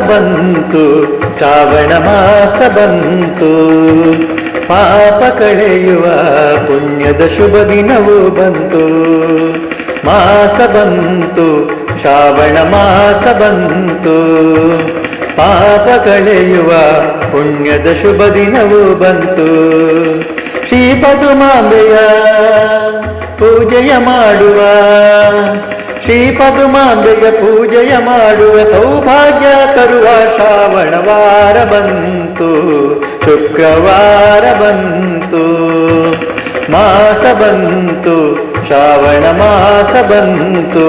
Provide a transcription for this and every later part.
ಬಂತು, ಶ್ರಾವಣ ಮಾಸ ಬಂತು. ಪಾಪ ಕಳೆಯುವ ಪುಣ್ಯದ ಶುಭ ದಿನವೂ ಬಂತು. ಮಾಸ ಬಂತು, ಶ್ರಾವಣ ಮಾಸ ಬಂತು. ಪಾಪ ಕಳೆಯುವ ಪುಣ್ಯದ ಶುಭ ದಿನವೂ ಬಂತು. ಶ್ರೀ ಪದುಮಾಂಬೆಯ ಪೂಜೆಯ ಮಾಡುವ ಶ್ರೀ ಪದುಮಾಂಬೆಯ ಪೂಜೆಯ ಮಾಡುವ ಸೌಭಾಗ್ಯ ತರುವ ಶ್ರಾವಣವಾರ ಬಂತು, ಶುಕ್ರವಾರ ಬಂತು, ಮಾಸ ಬಂತು, ಶ್ರಾವಣ ಮಾಸ ಬಂತು.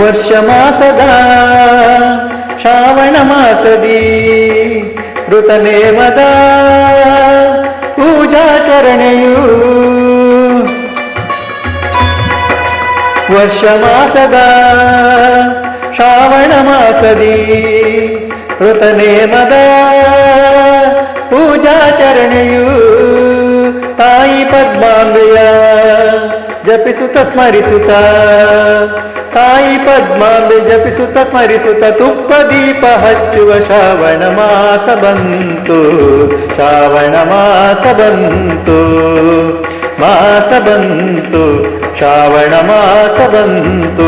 ವರ್ಷ ಮಾಸದ ಶ್ರಾವಣ ಮಾಸದಿ ಋತನೇಮದ ಪೂಜಾಚರಣೆಯು ವರ್ಷ ಮಾಸದ ಶ್ರಾವಣ ಮಾಸದಿ ಋತನೇಮದ ಪೂಜಾಚರಣೆಯು ತಾಯಿ ಪದ್ಮಾಂಬೆಯ ಜಪಿಸುತ್ತ ಸ್ಮರಿಸುತ್ತ. ತಾಯಿ ಪದ್ಮಾಂಬೆ ಜಪಿಸುತ್ತ ಸ್ಮರಿಸುತ್ತ. ತುಪ್ಪ ದೀಪ ಹಚ್ಚುವ ಶ್ರಾವಣ ಮಾಸ ಬಂತು. ಶ್ರಾವಣ ಮಾಸ ಬಂತು. ಮಾಸ ಬಂತು. ಶ್ರಾವಣ ಮಾಸ ಬಂತು.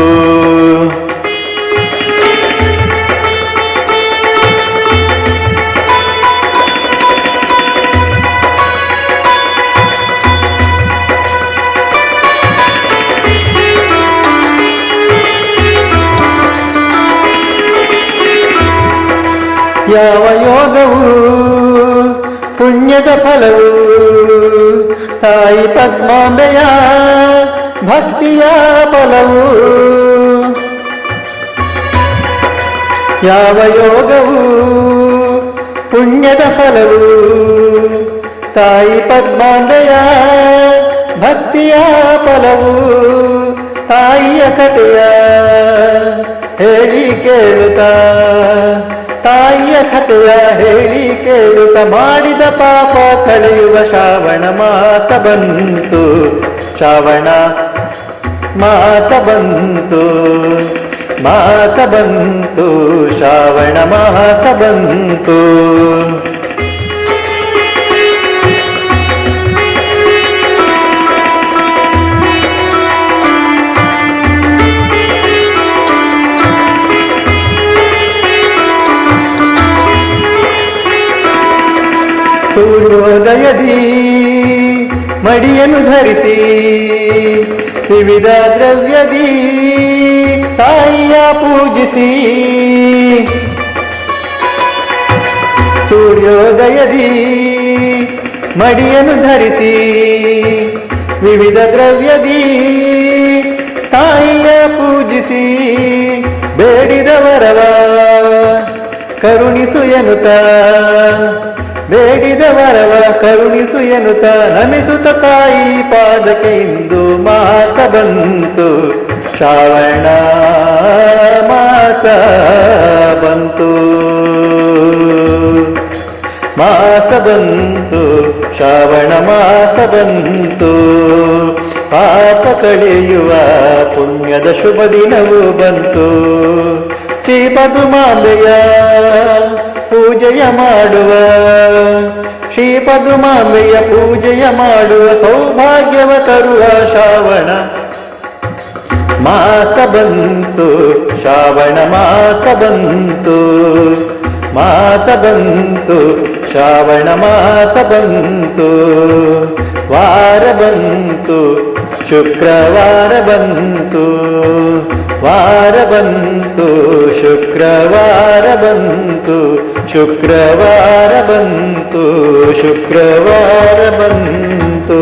ಯಾವ ಯೋಗವು ಪುಣ್ಯದ ಫಲವು ತಾಯಿ ಪದ್ಮಾಂಬೆಯ ಭಕ್ತಿಯ ಫಲವು ಯಾವ ಯೋಗವು ಪುಣ್ಯದ ಫಲವು ತಾಯಿ ಪದ್ಮಾಂಬೆಯ ಭಕ್ತಿಯ ಫಲವು ತಾಯಿಯ ಕಥೆಯ ಹೇಳಿ ಕೇಳುತ್ತಾ ತಾಯಿಯ ಕಥೆಯ ಹೇಳಿ ಕೇಳುತ್ತ ಮಾಡಿದ ಪಾಪ ಕಳೆಯುವ ಶ್ರಾವಣ ಮಾಸ ಬಂತು. ಶ್ರಾವಣ ಮಾಸ ಬಂತು. ಮಾಸ ಬಂತು. ಶ್ರಾವಣ ಮಾಸ ಬಂತು. ಸೂರ್ಯೋದಯದಿ ಮಡಿಯನ್ನು ಧರಿಸಿ ವಿವಿಧ ದ್ರವ್ಯದಿ ತಾಯಿಯ ಪೂಜಿಸಿ. ಸೂರ್ಯೋದಯದಿ ಮಡಿಯನ್ನು ಧರಿಸಿ ವಿವಿಧ ದ್ರವ್ಯದಿ ತಾಯಿಯ ಪೂಜಿಸಿ. ಬೇಡಿದವರವ ಕರುಣಿಸು ಎನ್ನುತ್ತ ಬೇಡಿದ ವರವ ಕರುಣಿಸು ಎನ್ನುತ್ತ ನಮಿಸುತ್ತ ತಾಯಿ ಪಾದಕ್ಕೆ ಇಂದು ಮಾಸ ಬಂತು. ಶ್ರಾವಣ ಮಾಸ ಬಂತು. ಮಾಸ ಬಂತು, ಶ್ರಾವಣ ಮಾಸ ಬಂತು. ಪಾಪ ಕಳೆಯುವ ಪುಣ್ಯದ ಶುಭ ದಿನವೂ ಬಂತು. ಶ್ರೀ ಮಾಲೆಯ ಪೂಜೆಯ ಮಾಡುವ ಶ್ರೀ ಪದುಮಾಂಬೆಯ ಪೂಜೆಯ ಮಾಡುವ ಸೌಭಾಗ್ಯವ ತರುವ ಶ್ರಾವಣ. ಮಾಸ ಬಂತು, ಶ್ರಾವಣ ಮಾಸ ಬಂತು. ಮಾಸ ಬಂತು, ಶ್ರಾವಣ ಮಾಸ ಬಂತು. ವಾರ ಬಂತು ಶುಕ್ರವಾರ ಬಂತು ವಾರ ಬಂತು ಶುಕ್ರವಾರ ಬಂತು ಶುಕ್ರವಾರ ಬಂತು ಶುಕ್ರವಾರ ಬಂತು.